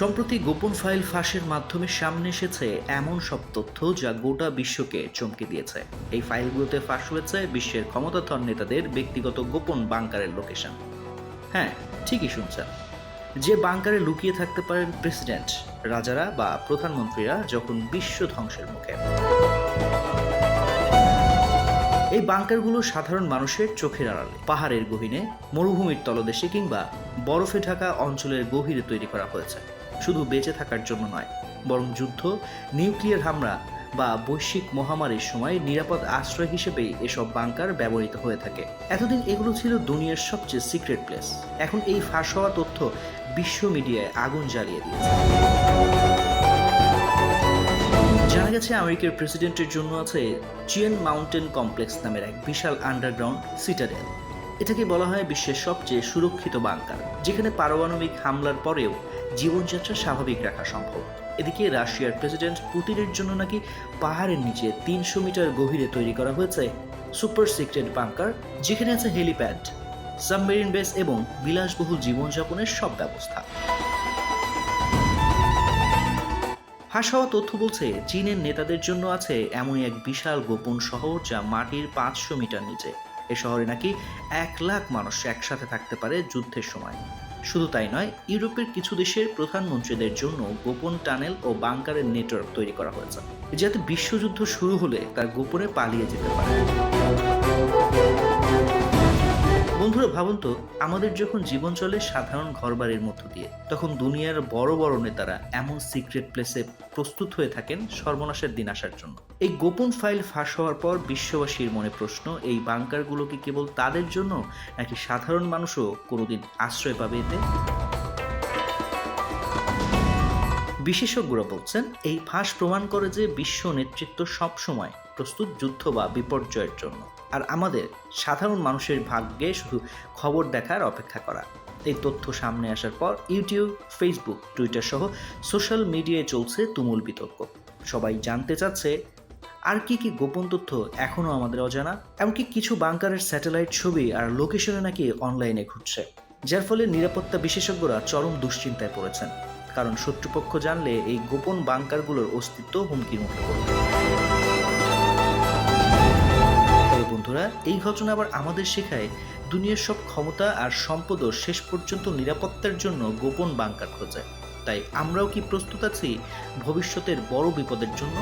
সম্প্রতি গোপন ফাইল ফাঁসের মাধ্যমে সামনে এসেছে এমন সব তথ্য যা গোটা বিশ্বকে চমকে দিয়েছে। এই ফাইলগুলোতে ফাঁস হয়েছে বিশ্বের ক্ষমতাধর নেতাদের ব্যক্তিগত গোপন বাংকারের লোকেশন। হ্যাঁ ঠিকই শুনছেন। যে বাংকারে লুকিয়ে থাকতে পারেন প্রেসিডেন্ট, রাজারা বা প্রধানমন্ত্রীরা যখন বিশ্ব ধ্বংসের মুখে। এই বাংকারগুলো সাধারণ মানুষের চোখের আড়ালে, পাহাড়ের গহীনে, মরুভূমির তলদেশে কিংবা বরফে ঢাকা অঞ্চলের গভীরে তৈরি করা হয়েছে। শুধু বেঁচে থাকার জন্য নয়, বরং যুদ্ধ, নিউক্লিয়ার হামলা বা বৈশ্বিক মহামারীর সময় নিরাপদ আশ্রয় হিসেবেই এসব বাংকার ব্যবহৃত হয়ে থাকে। এতদিন এগুলো ছিল দুনিয়ার সবচেয়ে সিক্রেট প্লেস। এখন এই ফাঁস হওয়া তথ্য বিশ্ব মিডিয়ায় আগুন জ্বালিয়ে দিয়েছে। জানা গেছে আমেরিকার প্রেসিডেন্টের জন্য আছে চিয়েন মাউন্টেন কমপ্লেক্স নামের এক বিশাল আন্ডারগ্রাউন্ড সিটাডেল। এটাকে বলা হয় বিশ্বের সবচেয়ে সুরক্ষিত বাংকার, যেখানে পারমাণবিক হামলার পরেও জীবনযাত্রা স্বাভাবিক রাখা সম্ভব। এদিকে রাশিয়ার প্রেসিডেন্ট পুতিনের জন্য নাকি পাহাড়ের নিচে তিনশো মিটার গভীরে তৈরি করা হয়েছে সুপার সিক্রেট বাংকার, যেখানে আছে হেলিপ্যাড, সাবমেরিন বেস এবং বিলাসবহুল জীবনযাপনের সব ব্যবস্থা। ফাঁস হওয়া তথ্য বলছে, চীনের নেতাদের জন্য আছে এমনই এক বিশাল গোপন শহর যা মাটির পাঁচশো মিটার নিচে। এ শহরে নাকি এক লাখ মানুষ একসাথে থাকতে পারে যুদ্ধের সময়। শুধু তাই নয়, ইউরোপের কিছু দেশের প্রধানমন্ত্রীদের জন্য গোপন টানেল ও বাংকারের নেটওয়ার্ক তৈরি করা হয়েছে, যাতে বিশ্বযুদ্ধ শুরু হলে তার গোপনে পালিয়ে যেতে পারে। বন্ধুরা ভাবুন তো, আমাদের যখন জীবন চলে সাধারণ ঘরবাড়ির মধ্য দিয়ে, তখন দুনিয়ার বড় বড় নেতারা এমন সিক্রেট প্লেসে প্রস্তুত হয়ে থাকেন সর্বনাশের দিন আসার জন্য। এই গোপন ফাইল ফাঁস হওয়ার পর বিশ্ববাসীর মনে প্রশ্ন, এই বাংকারগুলো কি কেবল তাদের জন্য, নাকি সাধারণ মানুষও কোনোদিন আশ্রয় পাবে এতে? বিশেষজ্ঞরা বলছেন, এই ফাঁস প্রমাণ করে যে বিশ্ব নেতৃত্ব সবসময় প্রস্তুত যুদ্ধ বা বিপর্যয়ের জন্য। আর আমাদের সাধারণ মানুষের ভাগ্যে শুধু খবর দেখার অপেক্ষা করা। এই তথ্য সামনে আসার পর ইউটিউব, ফেসবুক, টুইটার সহ সোশ্যাল মিডিয়ায় চলছে তুমুল বিতর্ক। সবাই জানতে চাচ্ছে, আর কি কি গোপন তথ্য এখনও আমাদের অজানা? এমনকি কিছু বাংকারের স্যাটেলাইট ছবি আর লোকেশনে নাকি অনলাইনে ঘুরছে, যার ফলে নিরাপত্তা বিশেষজ্ঞরা চরম দুশ্চিন্তায় পড়েছেন। কারণ শত্রুপক্ষ জানলে এই গোপন বাংকারগুলোর অস্তিত্ব হুমকির মুখে পড়বে। বন্ধুরা এই ঘটনা আবার আমাদের শেখায় দুনিয়ার সব ক্ষমতা আর সম্পদও শেষ পর্যন্ত নিরাপত্তার জন্য গোপন বাংকার খোঁজে। তাই আমরাও কি প্রস্তুত আছি ভবিষ্যতের বড় বিপদের জন্য?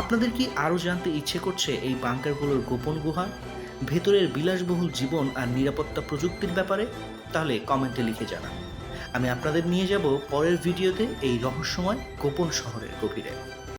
আপনাদের কি আরও জানতে ইচ্ছে করছে এই বাংকারগুলোর গোপন গুহা? ভেতরের বিলাসবহুল জীবন আর নিরাপত্তা প্রযুক্তির ব্যাপারে? তাহলে কমেন্টে লিখে জানান। আমি আপনাদের নিয়ে যাব পরের ভিডিওতে এই রহস্যময় গোপন শহরের গভীরে।